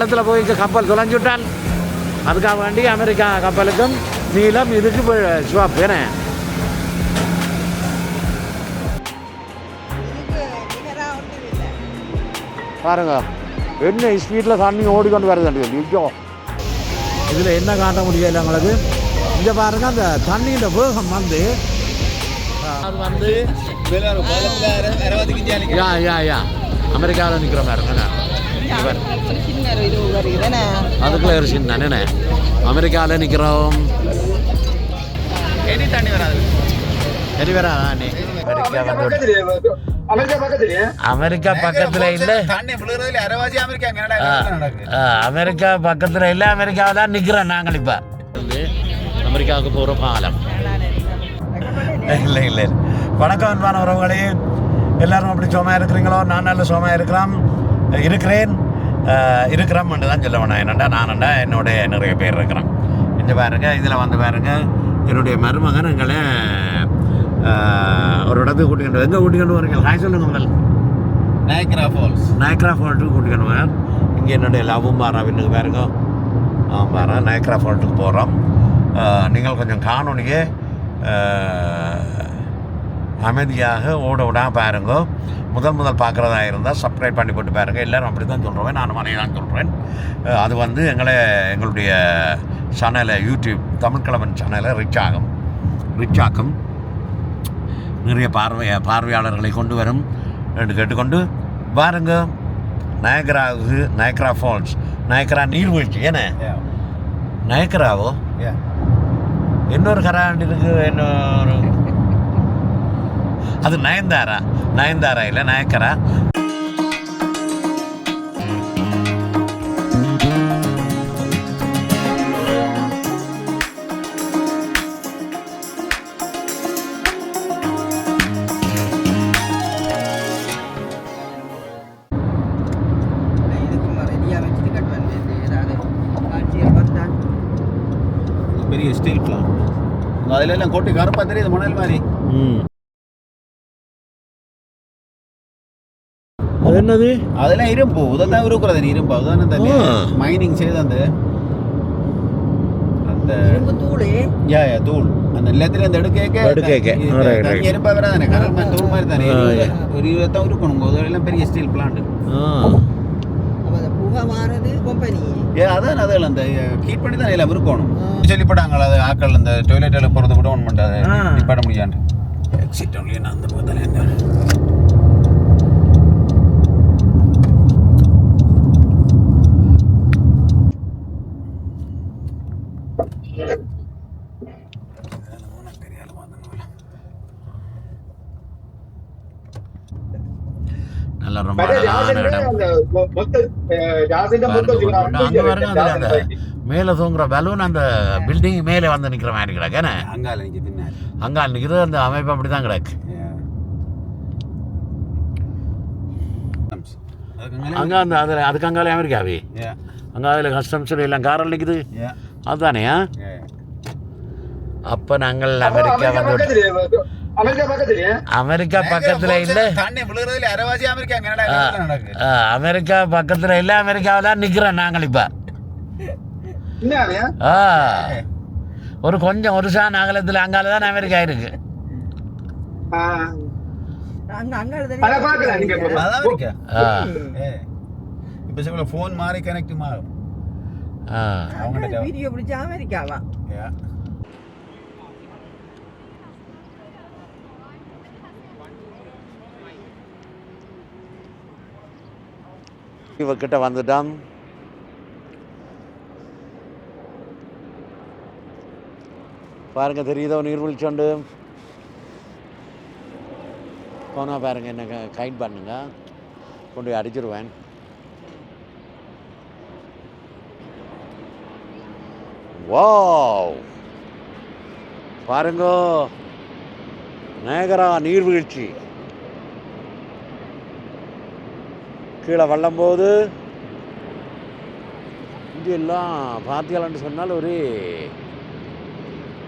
இடத்துல போய் கப்பல் தொலைஞ்சுட்டால் அதுக்காக வேண்டி அமெரிக்கா கப்பலுக்கும் நீளம் இதுக்கு ஸ்வாப் ஏன பாருங்க என்ன ஸ்பீடில் தண்ணி ஓடிக்கொண்டு வருது ஐயோ. இதில் என்ன காட்ட முடியல எங்களுக்கு இங்கே பாருங்க அந்த தண்ணியின் வேகம் வந்து. அது வந்து யா யா யா. அமெரிக்காவில் நிற்கிற மாதிரி இருக்குண்ணே. அதுக்குள்ள ஒரு சின்ன என்ன அமெரிக்காவில் நிற்கிறோம் தண்ணி வராது. சரி வரா நீ அமெரிக்கா பக்கத்தில் இல்லை. தண்ணி விழுகிறதுல அரைவாசி அமெரிக்கா பக்கத்தில் இல்லை அமெரிக்காவில் தான் நிற்கிறோம் நாங்கள் இப்போ. அமெரிக்காவுக்கு போகிற பாலம். இல்லை இல்லை வணக்கம் அன்பான உறவுகளே. எல்லாரும் அப்படி சும்மா இருக்கிறீங்களோ? நான் நல்ல சும்மா இருக்கிறோம். இருக்கிறேன். இருக்கிறோம் தான் சொல்ல வேணாம் என்னண்டா நானண்டா என்னோட நிறைய பேர் இருக்கிறோம். இங்கே பாருங்க இதில் வந்து பாருங்க என்னுடைய மருமகன் எங்களை ஒரு இடத்துக்கு கூட்டிக்கிட்டு எங்கே கூட்டிக்கிட்டு வரீங்க ஹாய் சொல்லுங்க முதல். நயக்ரா ஃபால்ஸ் நயக்ரா ஃபால்ட்டுக்கு கூட்டிக்கிட்டு வரேன் இங்கே என்னுடைய லவ்வும் பாரா விண்ணுக்கு பாருங்க. ஆ பாரா நயக்ரா ஃபால்ட்டுக்கு போகிறோம் நீங்கள் கொஞ்சம் காணொலியே அமைதியாக ஓட விடாம பாருங்க. முதல் முதல் பார்க்குறதா இருந்தால் சப்ஸ்கிரைப் பண்ணி போட்டு பாருங்கள் எல்லோரும் அப்படி தான் சொல்கிறேன் நான் மனைவி தான் சொல்கிறேன் அது வந்து எங்களை எங்களுடைய சேனலை யூடியூப் தமிழ்கிழமன் சேனலை ரிச் ஆகும். ரிச் ஆக்கும். நிறைய பார்வை பார்வையாளர்களை கொண்டு வரும் என்று கேட்டுக்கொண்டு பாருங்க நயக்ராவுக்கு நயக்ரா ஃபால்ஸ் நயக்ரா நீர்வீழ்ச்சி ஏன்னா நயக்ராவோ இன்னொரு கராண்டு இருக்கு இன்னொரு அது நயன்தாரா? நயன்தாரா இல்லை நயக்கரா? பெரிய ஸ்டீல் பிளான் அதுல எல்லாம் கொட்டி கருப்பா தெரியுது மணல் மாதிரி. ம். என்னது? அதெல்லாம் இரும்பு. உதான் இருக்கிறது இரும்பு. அதுதான் அந்த. மைனிங் செய்து அந்த அந்த யா யா தூள். அந்த நிலத்துல அந்த எடுக்க right, right. இரும்பா வராதானே கரல் தூள் மாதிரி தானே. ஒரு இருபத்தான் இருக்கணும் அதெல்லாம் பெரிய ஸ்டீல் பிளான்ட் அதான் அதில் அந்த ஹீட் பண்ணி தான் எல்லாம் இருக்கணும் சொல்லிப்பட்டாங்களா அது ஆக்கள் அந்த டொய்லெட்டில் போகிறது கூட ஒன்று பண்ணாது ஆ. நிப்பாட முடியாது எக்ஸிட் ஒன்லி நான் அந்த பக்கத்தில் என்ன பாருங்க அதுல அந்த ஜாசிന്റെ மேலே தூங்குற பலூன் அந்த பில்டிங் மேலே வந்து நிற்கிற மாதிரி கிடக்கு. அங்கால நிற்கிறது அந்த அமைப்பு அப்படி தான் கிடக்கு அங்கே அந்த அதில் அதுக்கு அங்காலே அமெரிக்காவே. அங்கே அதில் கஸ்டம்ஸில் எல்லாம் காரில் நிற்குது அதுதானே அப்போ நாங்கள் அமெரிக்கா வந்து அமெரிக்கா பக்கத்தில் இல்லை. அமெரிக்கா பக்கத்தில் இல்லை அமெரிக்காவில் தான் நிற்கிறோம் நாங்கள் இப்போ. என்ன ஆ. ஒரு கொஞ்சம் ஒரு சான் அகலத்தில் அங்கால தான் அமெரிக்கா இருக்கு. அத பாக்கலாம் நீங்க இப்ப. ஃபோன் மாதிரி கனெக்ட் அவங்கள்ட்ட வீடியோ பிடிச்சா அமெரிக்காவா Yeah. இவர்கிட்ட வந்துட்டோம் பாருங்க தெரியுதோ நீர்வீழ்ச்சி உண்டு போனா பாருங்க என்ன கைட் பண்ணுங்க கொண்டு போய் அடிச்சிருவேன் வாவ். பாருங்க நேகரா நீர்வீழ்ச்சி கீழே வெள்ளம் இங்கெல்லாம் இங்கே எல்லாம் பார்த்தீங்களான்னு சொன்னால் ஒரு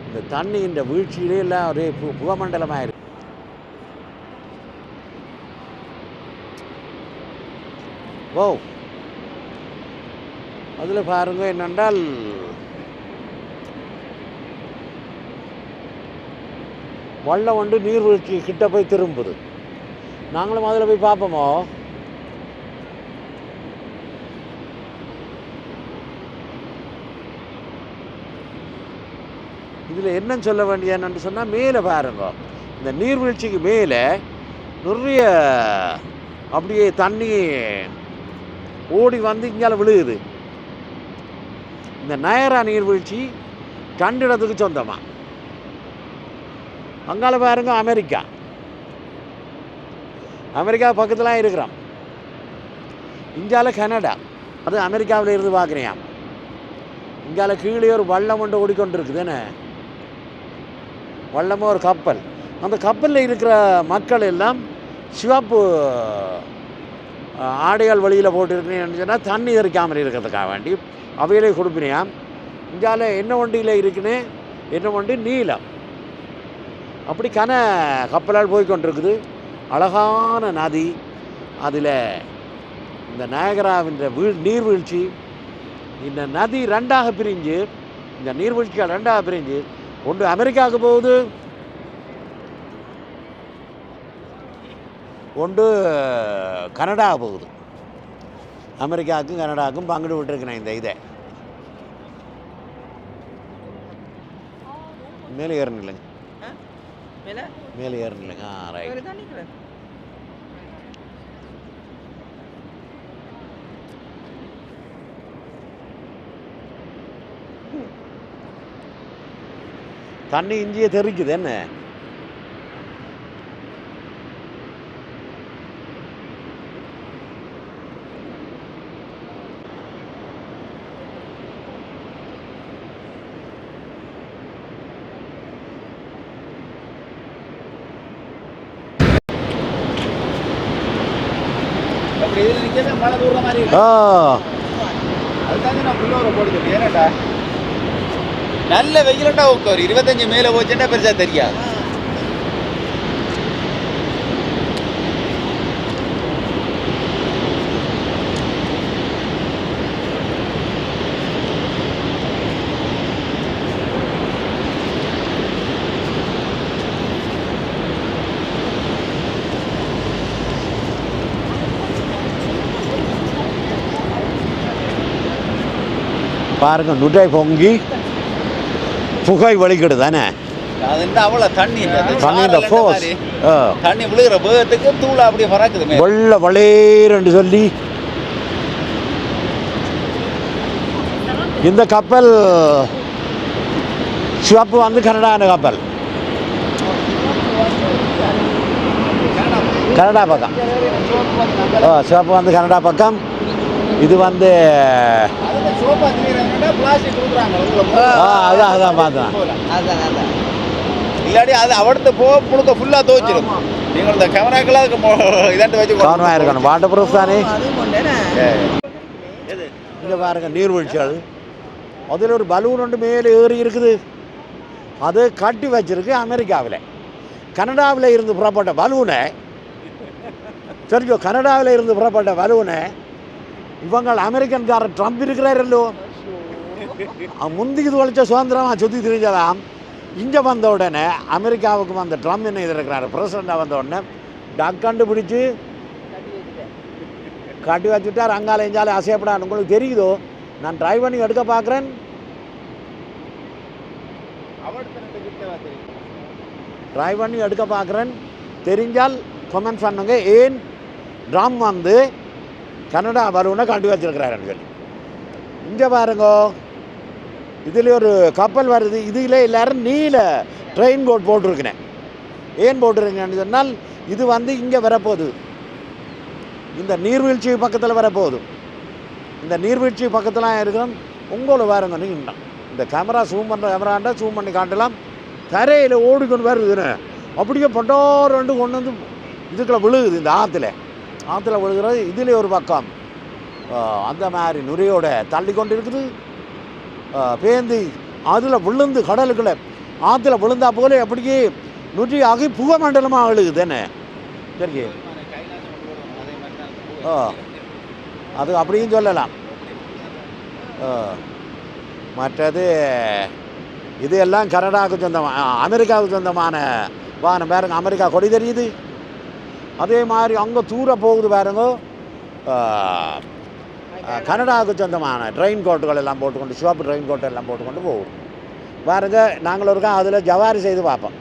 இந்த தண்ணி இந்த வீழ்ச்சியிலே எல்லாம் ஒரே பு புகமண்டலமாக இருக்கு ஓ அதில் பாருங்க என்னென்றால் வள்ளம் வந்து நீர்வீழ்ச்சி கிட்ட போய் திரும்புது. நாங்களும் அதில் போய் பார்ப்போமோ? இதில் என்ன சொல்ல வேண்டிய சொன்னால் மேலே பாருங்க. இந்த நீர்வீழ்ச்சிக்கு மேலே நிறைய அப்படியே தண்ணி ஓடி வந்து இங்கால விழுகுது. இந்த நயரா நீர்வீழ்ச்சி கண்டிடத்துக்கு சொந்தமாக அங்கால பாருங்க அமெரிக்கா. அமெரிக்கா பக்கத்தில் இருக்கிறோம் இந்தியாவில் கனடா. அது அமெரிக்காவில் இருந்து பார்க்குறியாம் இந்தியாவில் கீழே ஒரு வள்ளம் ஒன்று ஓடிக்கொண்டிருக்குதுன்னு வள்ளமோ ஒரு கப்பல். அந்த கப்பலில் இருக்கிற மக்கள் எல்லாம் சிவப்பு ஆடைகள் வழியில் போட்டுருக்கேன்னு சொன்னால் தண்ணி தெரிக்காமல் இருக்கிறதுக்காக வேண்டி அவையிலே கொடுப்பினியாம். இந்தியாவில் என்ன வண்டியில் இருக்குன்னு? என்ன வண்டி? நீலம். அப்படி கன கப்பலால் போய் கொண்டிருக்குது அழகான நதி. அதில் இந்த நாயகராவின்ற வீழ் நீர்வீழ்ச்சி. இந்த நதி ரெண்டாக பிரிஞ்சு இந்த நீர்வீழ்ச்சிகள் ரெண்டாக பிரிஞ்சு ஒன்று அமெரிக்காவுக்கு போகுது. ஒன்று கனடா போகுது. அமெரிக்காவுக்கும் கனடாவுக்கும் பங்கிட்டு விட்டுருக்கிறேன் இந்த இதை. மேலே ஏறணும் இல்லைங்க. மேல? மேலே ஏறணும் இல்லைங்க ஆ ரைட் தண்ணி இஞ்சியே தெரிக்குது என்ன அப்படி இதில் நிற்கிறது மழை தூர மாதிரி இருக்கு. ஆ. நான் ஏன்னாடா நல்ல வெயிலண்டா ஒரு இருபத்தஞ்சு மேலே போச்சுன்னா பெருசா தெரியாது பாருங்க நுடை பொங்கி புகை வலிக்கிடு தானே அது என்ன அவ்வளோ தண்ணி இல்லை. அது தண்ணி இந்த சாரல் என்ன ஃபோர்ஸ் மாதிரி? ஆ தண்ணி விழுகிற வேகத்துக்கு தூளை அப்படியே பறக்குது மேல. வெள்ள வளேரண்டு சொல்லி இந்த கப்பல் சிவப்பு வந்து கனடான கப்பல். கனடா பக்கம். ஓ சிவப்பு வந்து கனடா பக்கம். இது வந்து அதான் அதான் பார்த்தேன். அதான் அதான். இல்லாட்டி அது அவடத்த போக முழுக்க ஃபுல்லாக துவைச்சிடும் நீங்கள் இந்த கேமராக்கெல்லாம் இதாண்டு வச்சு கவனமாக இருக்கணும். வாட்டர் ப்ரூஃப் தானே இங்கே பாருங்க நீர்வீழ்ச்சிகள் அதில் ஒரு பலூன் ஒன்று மேலே ஏறி இருக்குது. அது கட்டி வச்சிருக்கு அமெரிக்காவில். கனடாவில் இருந்து புறப்பட்ட பலூனை தெரிஞ்சோ? கனடாவில் இருந்து புறப்பட்ட பலூனை இவங்கள் அமெரிக்கன்காரர் ட்ரம்ப் இருக்கிறாரல்லோ. முந்திக்கு தொலைச்ச சுதந்திரமாக சுற்றி திரிஞ்சதாம் இங்கே வந்த உடனே அமெரிக்காவுக்கு வந்த ட்ரம்ப் என்ன இருக்கிறாரு பிரசிடண்டாக வந்த உடனே டக்காண்டு பிடிச்சி காட்டி வச்சுட்டார் அங்காலே இஞ்சாலே அசையப்படாது உங்களுக்கு தெரியுதோ? நான் ட்ரைவ் பண்ணி எடுக்க பார்க்குறேன். ட்ரை ட்ரைவ் பண்ணி எடுக்க பார்க்குறேன். தெரிஞ்சால் கமெண்ட் பண்ணுங்க. ஏன் ட்ரம் வந்து கனடா பலூனை கண்டு வச்சிருக்கிறாருன்னு சொல்லி. இங்கே பாருங்க இதில் ஒரு கப்பல் வருது இதில் எல்லாரும் நீல ட்ரெயின் போட் போட்டிருக்கிறேன். ஏன் போட்டிருக்கேன்னு சொன்னால் இது வந்து இங்கே வரப்போகுது. இந்த நீர்வீழ்ச்சி பக்கத்தில் வரப்போகுது. இந்த நீர்வீழ்ச்சி பக்கத்தில் இருக்கிறோம் உங்களை பாருங்க நீங்கள் இந்த கேமரா ஜூம் பண்ணுற கேமராண்டா ஜூம் பண்ணி காட்டலாம். தரையில் ஓடிக்கொண்டு வருதுன்னு. அப்படியே பட்டார் ரெண்டு கொண்டு வந்து இதுக்குள்ளே விழுகுது இந்த ஆற்றுல ஆற்றுல விழுகிறது. இதில் ஒரு பக்கம் அந்த மாதிரி நுரையோட தள்ளி கொண்டு இருக்குது பேந்தி அதில் விழுந்து கடலுக்குள்ள ஆற்றுல விழுந்தா போல அப்படியே நுற்றி ஆகி புகை மண்டலமாக அழுகுது என்ன? சரி ஆ. அது அப்படியும் சொல்லலாம். மற்றது இது எல்லாம் கனடாவுக்கு சொந்தமான அமெரிக்காவுக்கு சொந்தமான வானம். பாருங்க அமெரிக்கா கொடி தெரியுது. அதே மாதிரி அங்கே தூர போகுது பாருங்க. கனடாவுக்கு சொந்தமான ட்ரெயின் கோட்டுகள் எல்லாம் போட்டுக்கொண்டு சிவப்பு ட்ரெயின் கோட்டை எல்லாம் போட்டுக்கொண்டு போகும். பாருங்க நாங்கள் இருக்கோம் அதில் ஜவாரி செய்து பார்ப்போம்.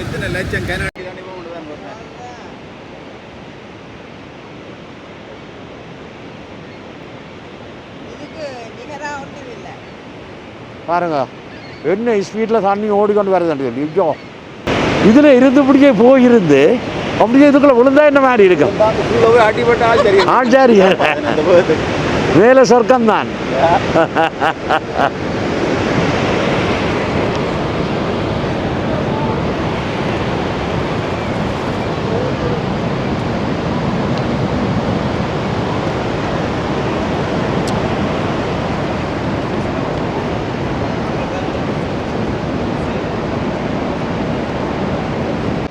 எத்தனை லட்சம் கனடா தாண்டி போக தான் போகிறேன் இதுக்கு நிகராக ஒன்றும் இல்லை பாருங்க. என்ன ஸ்பீடில் தண்ணி ஓடிக்கொண்டு வருதுன்னு சொல்லி. ஐயோ. இதில் இருந்தபடியே போயிருந்து அப்படியே இதுக்குள்ள விழுந்தா என்ன மாதிரி இருக்கும் ஆச்சாரியா வேலை சொர்க்கம் தான்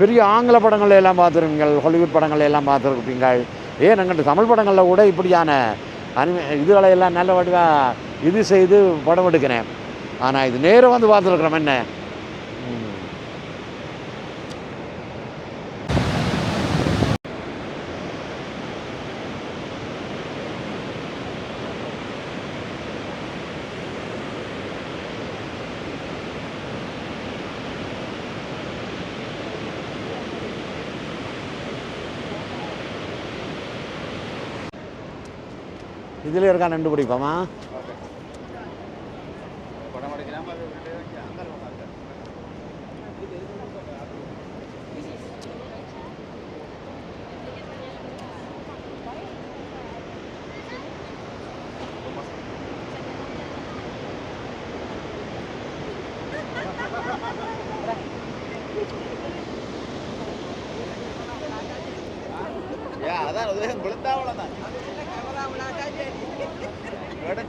பெரிய ஆங்கில படங்கள் எல்லாம் பார்த்துருப்பீங்க ஹாலிவுட் படங்கள் எல்லாம் பார்த்துருப்பீங்கள். ஏன் எங்கிட்ட தமிழ் படங்களில் கூட இப்படியான அனிமே இதுகளை எல்லாம் நல்ல வடிவாக இது செய்து படம் எடுக்கிறேன். ஆனால் இது நேரம் வந்து பார்த்துருக்குறோம் என்ன? இதில் இருக்கா நண்டு பிடிப்போமா படம் எடுக்கிறாம அது அங்கே ஏ அதான் அது விழுந்தாவளம் தான் கேமரா விழாக்கா சரி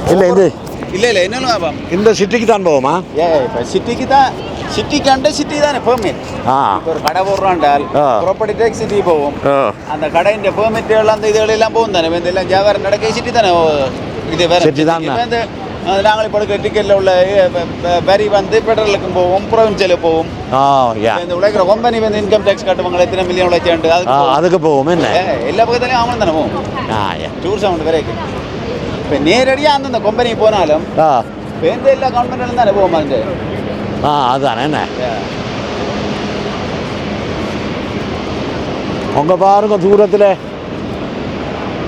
போவோம் இல்லை இது. இல்ல இல்ல என்ன லாபம் இந்த சிட்டிக்கு தான் போகுமா ஏ இப்போ சிட்டிக்கு தான் சிட்டிக்கு அண்ட சிட்டி தானே பெர்மிட் ஆ. இப்போ ஒரு கடை போடுறாண்டால். ப்ராப்பர்ட்டி டேக்ஸ் சிட்டி போவோம். ஓ அந்த கடையின் பெர்மிட்டுகள் அந்த இதுகள் எல்லாம் போகும் தானே இதெல்லாம் வியாபாரம் நடக்க சிட்டி தானே இது வேற City தான். நாங்கள் இப்போ எடுக்கிற டிக்கெட்டில் உள்ள வரி வந்து பெட்ரோலுக்கும் போவோம் ப்ரொவின்சியலுக்கு போவோம். இந்த உழைக்கிற கம்பெனி வந்து இன்கம் டேக்ஸ் கட்டுவாங்க எத்தனை மில்லியன் உழைச்சாண்டு அதுக்கு போவோம். போகும் என்ன? எல்லா பக்கத்துலையும் அவங்களும் தானே போவோம். டூர் சவுண்ட் வரைக்கும் இப்போ நேரடியாக அந்தந்த கம்பெனி போனாலும் ஆ எந்த எல்லா கம்பெனிலும் தானே போவோம் அந்த ஆ அதுதானே என்ன உங்க பாருங்க தூரத்தில்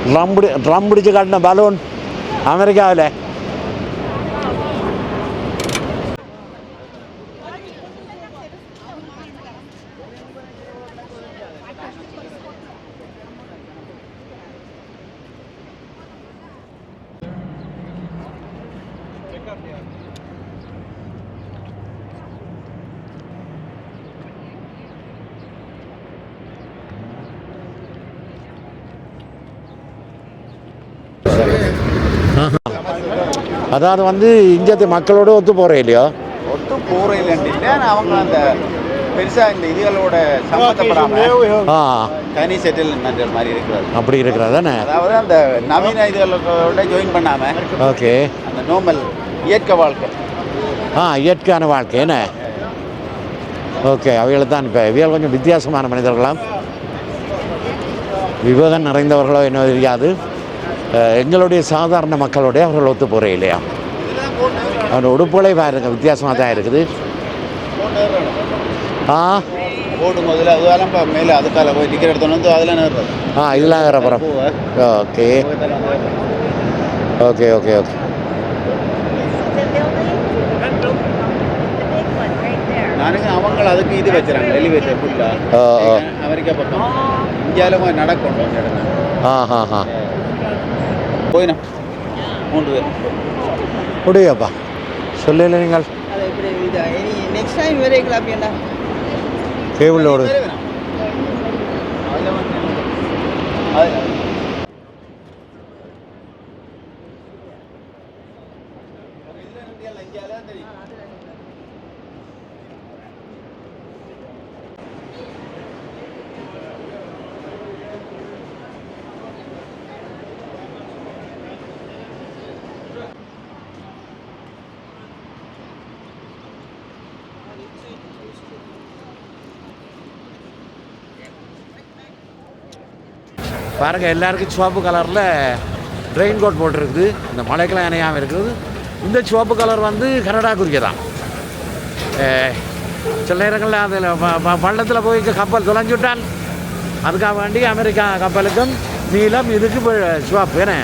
ட்ரம் பிடி ட்ரம் பிடிச்சு காட்டின பலூன் அமெரிக்காவில் அதாவது வந்து இந்தியத்து மக்களோட ஒத்து போகிறேன் இல்லையோ? ஒட்டு போகிற இல்லைன்னு அவங்க அந்த பெருசாக இந்த இதுகளோட சம்மந்தப்படாமல் ஆ. தனி செட்டில்மெண்ட் மாதிரி இருக்கிறது அப்படி இருக்கிறது தானே? அதாவது அந்த நவீன இதுகளோட ஜாயின் பண்ணாமல் ஓகே. அந்த நார்மல் இயற்கை வாழ்க்கை. ஆ இயற்கையான வாழ்க்கை என்ன? ஓகே அவைகளை தான் இப்போ. இவைகள் கொஞ்சம் வித்தியாசமான மனிதர்களாம். விவேகம் நிறைந்தவர்களோ என்ன தெரியாது. எங்களுடைய சாதாரண மக்களோடைய அவர்கள் ஒத்து போகிறேன் இல்லையா? அவனோட உடுப்புகளே பாருங்க வித்தியாசமாக தான் இருக்குது. ஆ? போடும் முதல்ல அதுவெல்லாம் மேலே அதுக்கால போய் டிக்கெட் எடுத்தோன்னு வந்து அதில் நேர்றது ஆ இதெல்லாம் அப்புறம் ஓகே ஓகே ஓகே. ஓகே அவங்க அதுக்கு இது வச்சுறாங்க எலிவேட்டர் ஃபுல்லா ஆ, ஆ. அமெரிக்கா பக்கம். இந்தியாவில் இடம் ஆ ஹா ஹா போயினா மூன்று பேர். முடியப்பா. சொல்லல நீங்கள். நெக்ஸ்ட் டைம் வரைக்கும் அப்படின்னா கேபிளோடு வேற. அதுல பாருங்கள் எல்லாருக்கும் சிவப்பு கலரில் ரெயின் கோட் போட்டிருக்குது. இந்த மலைக்கெல்லாம் இணையாமல் இருக்குது. இந்த சிவப்பு கலர் வந்து கனடாக்குரிய தான். சில நேரங்களில் அதில் பள்ளத்தில் போய் கப்பல் தொலைஞ்சு விட்டால் அதுக்காக வேண்டி அமெரிக்கா கப்பலுக்கும் நீளம் இதுக்கு சிவப்பு என்ன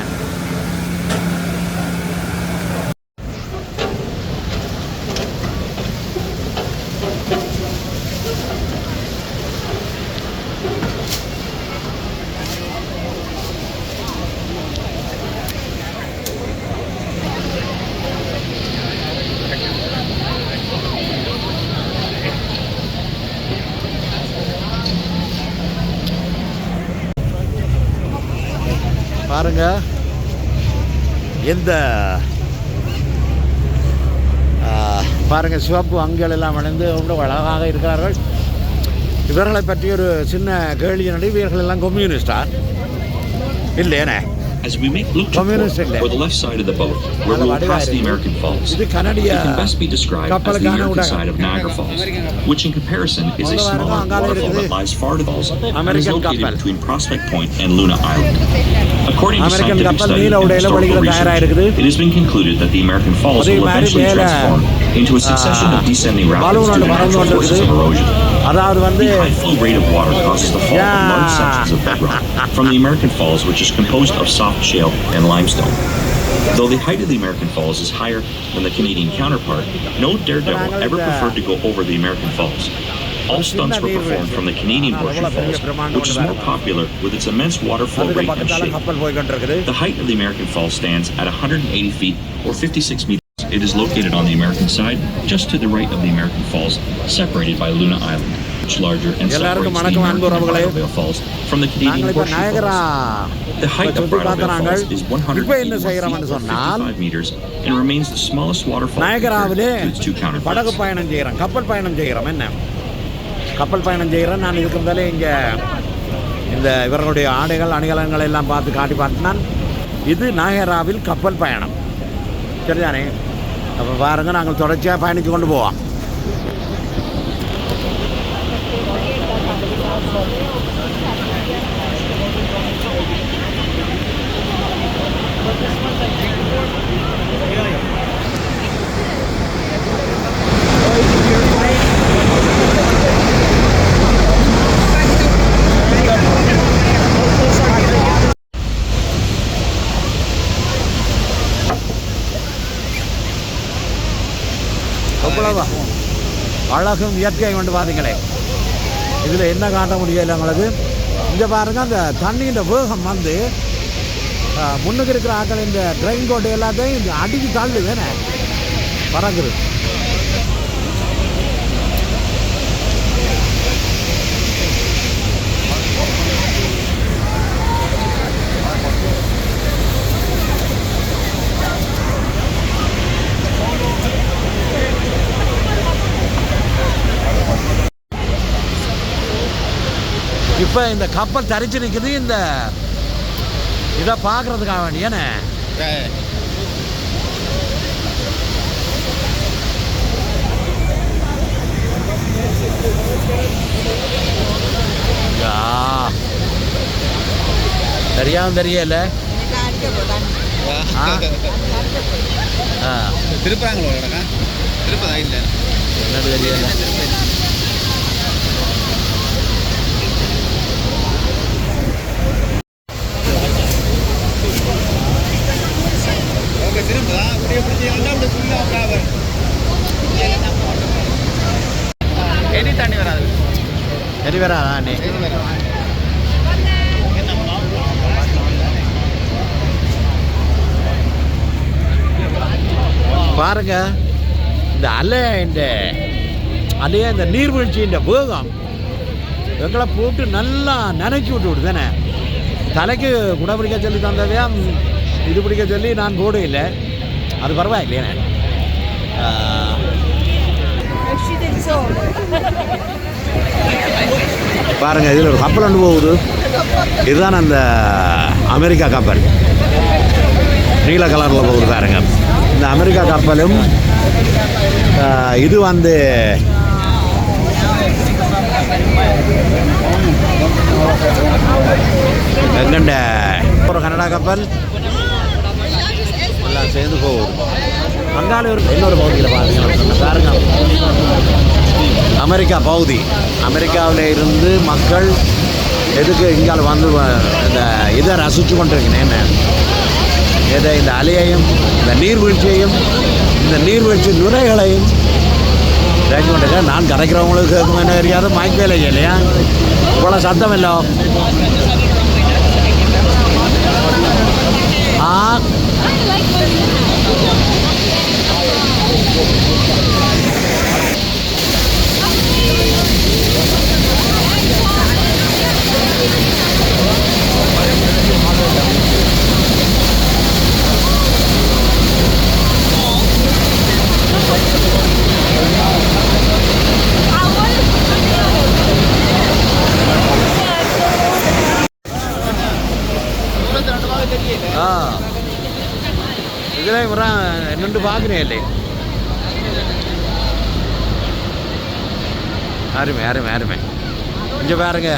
பாருங்க எந்த ஆ, பாருங்கள் சிவப்பு அங்கிகள் எல்லாம் அணிந்து ரொம்ப அழகாக இருக்கிறார்கள். இவர்களை பற்றி ஒரு சின்ன கேள்வி நடி இவர்கள் எல்லாம் கம்யூனிஸ்டா இல்லையேனே. as we make look to port, the left side of the boat, where we will cross the American Falls. It can best be described as the American side of Niagara Falls, which in comparison is a smaller waterfall that lies far to the falls and is located between Prospect Point and Luna Island. According to scientific study and historical research, it has been concluded that the American Falls will eventually transform into a succession of descending rapids due to natural forces of erosion. அதாவது வந்து The high flow rate of water causes the fall of large Yeah. sections of bedrock from the American Falls, which is composed of soft shale and limestone. Though the height of the American Falls is higher than the Canadian counterpart, no daredevil ever preferred to go over the American Falls. All stunts were performed from the Canadian portion falls, which is more popular with its immense water flow அதுக்கு rate and பக்கத்தால shape. கப்பல் போய் கொண்டிருக்குது The height of the American Falls stands at 180 feet or 56 meters. It is located on the American side, just to the right of the American Falls, separated by Luna Island, much larger and separates the American Falls from the Canadian portion Niagara falls. The height of சுத்தி Bridal பார்த்த Veil நாங்கள் Falls is இப்போ என்ன 181 feet செய்கிறோம்னு or சொன்னால் 55 meters and remains the smallest waterfall compared to its two counterparts. கப்பல் பயணம் செய்கிறோம் என்ன கப்பல் பயணம் செய்கிறேன் நான் இதுக்கு முதலே இங்கே இந்த இவர்களுடைய ஆடைகள் அணிகலன்கள் எல்லாம் பார்த்து காட்டி பார்த்தினான் இது நாயகராவில் கப்பல் பயணம் சரிதானே அப்போ பாருங்க நாங்கள் தொடர்ச்சியாக பயணித்து கொண்டு போவோம் அவ்வளவா அழகும் இயற்கை கொண்டு பார்த்தீங்களே இதில் என்ன காட்ட முடியல உங்களுக்கு? இங்கே பாருங்க அந்த தண்ணியின் வேகம் வந்து முன்னுக்கு இருக்கிற ஆட்கள் இந்த ட்ரெயின் கோட்டை எல்லாத்தையும் இந்த அடிச்சு தள்ளு தானே பறக்குது. இப்போ இந்த கப்பல் தரிச்சு நிற்குது இந்த இதை பார்க்கறதுக்காக வேண்டி ஏனே? யா. தெரியாம தெரியல. திருப்புறாங்களோ திருப்பதா இல்லை? என்னது தெரியல ஓகே திரும்புதா அப்படியே பிடிச்சி அப்படி ஃபுல்லாக ட்ராவல் எனி சரி வரா பாருங்க இந்த அலை இந்த அலையே இந்த நீர்வீழ்ச்சியின் வேகம் எங்களை போட்டு நல்லா நனைச்சி விட்டு விடு தானே? தலைக்கு குடை பிடிக்க சொல்லி தந்ததையா? இது பிடிக்க சொல்லி நான் போட இல்லை. அது பரவாயில்லையே. பாருங்க இதில் ஒரு கப்பல் ஒன்று போகுது. இதுதான் அந்த அமெரிக்கா கப்பல். நீல கலரில் போகுது பாருங்க. இந்த அமெரிக்கா கப்பலும் இது வந்து எங்கண்ட? ஒரு கனடா கப்பல். எல்லாம் சேர்ந்து போகும் அங்கால இன்னொரு பகுதியில் பாருங்க பாருங்க. அமெரிக்கா பகுதி. அமெரிக்காவில் இருந்து மக்கள் எதுக்கு இங்கால வந்து இந்த இதை ரசித்து கொண்டிருக்கிறேன். இதை இந்த அலையையும் இந்த நீர்வீழ்ச்சியையும் இந்த நீர்வீழ்ச்சி நுரைகளையும் ரசித்து கொண்டிருக்கேன் நான் கரைக்கிறவங்களுக்கு கேட்கும் என்ன தெரியாது. மயக்க வேலை இல்லையா? இவ்வளோ சத்தம் இல்லை. ஆ? ஆ. இதில் இவரான் என்னென்று பார்க்குறேன் இல்லை அருமை அருமை அருமை. இங்கே பாருங்க.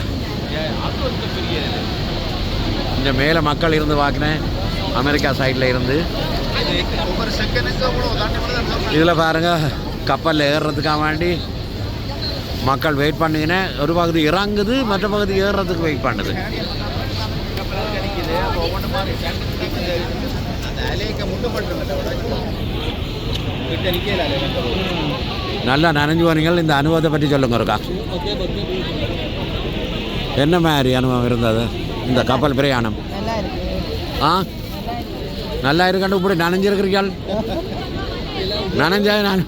இங்கே மேலே மக்கள் இருந்து பார்க்குறேன் அமெரிக்கா சைடில் இருந்து. இதில் பாருங்க கப்பலில் ஏறுறதுக்காக வேண்டி மக்கள் வெயிட் பண்ணுங்கன்னு ஒரு பகுதி இறங்குது மற்ற பகுதி ஏறுறதுக்கு வெயிட் பண்ணுது. கிட்ட நிற்கல அலை நல்லா நனைஞ்சு போனீங்கள். இந்த அனுபவத்தை பற்றி சொல்லுங்க இருக்கா என்ன மாதிரி அனுபவம் இருந்தது? இந்த கப்பல் பிரயாணம்? நல்லா இருக்கு. ஆ? நல்லா இருக்கண்டு இப்படி நனைஞ்சிருக்கிறீர்கள்? நனைஞ்சா நான்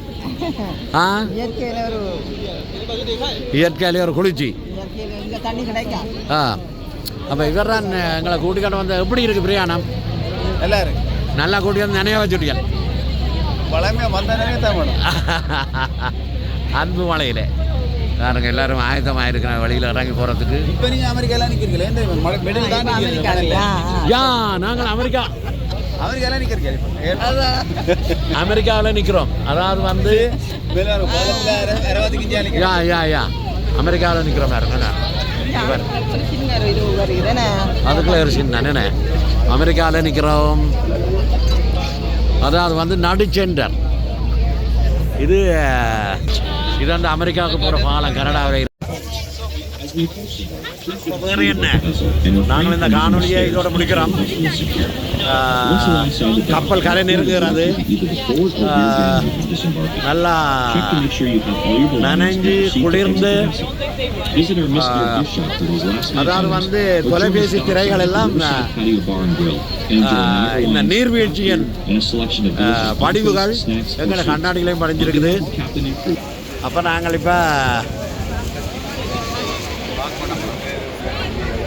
ஆ? இயற்கையில் ஒரு குளிர்ச்சி. ஆ. அப்போ இவர் தான் எங்களை கூட்டிக்கிட்டு வந்து எப்படி இருக்குது பிரயாணம்? நல்லா இருக்கு. நல்லா கூட்டி வந்து நினைய வச்சுட்டீங்க பழமையாக வந்தானே தான் வேணும் அன்பு மலையில். பாருங்க எல்லாரும் ஆயத்தமாக இருக்கிற வழியில் இறங்கி போகிறதுக்கு இப்போ நீங்கள் அமெரிக்காலாம் நிற்கிறீங்களே? யா நாங்கள் அமெரிக்கா. நிற்கிறீங்க அமெரிக்காவில் நிற்கிறோம் அதாவது வந்து யா யா யா. அமெரிக்காவில் நிற்கிறோம் வருகிறேனே அதுக்குள்ள ஒரு சின்ன என்ன அமெரிக்காவில் நிற்கிறோம் அதாவது வந்து நடு சென்டர் இது இது வந்து அமெரிக்காவுக்கு போகிற பாலம் கனடாவில் வேறு என்ன நாங்கள் இந்த காணொலியை இதோட முடிக்கிறோம். கப்பல் கரை நெருங்குகிறது நல்லா நனைஞ்சு குளிர்ந்து அதாவது வந்து தொலைபேசி திரைகள் எல்லாம் ஆஹ், இந்த நீர்வீழ்ச்சியின் படிவுகள் எங்களை கண்ணாடிகளையும் படிஞ்சிருக்குது. அப்போ நாங்கள் இப்போ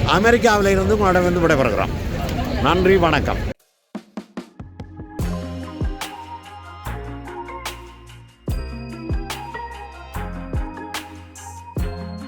அமெரிக்காவில் இருந்து உங்களிடம் வந்து விடைபெறுகிறோம். நன்றி வணக்கம்.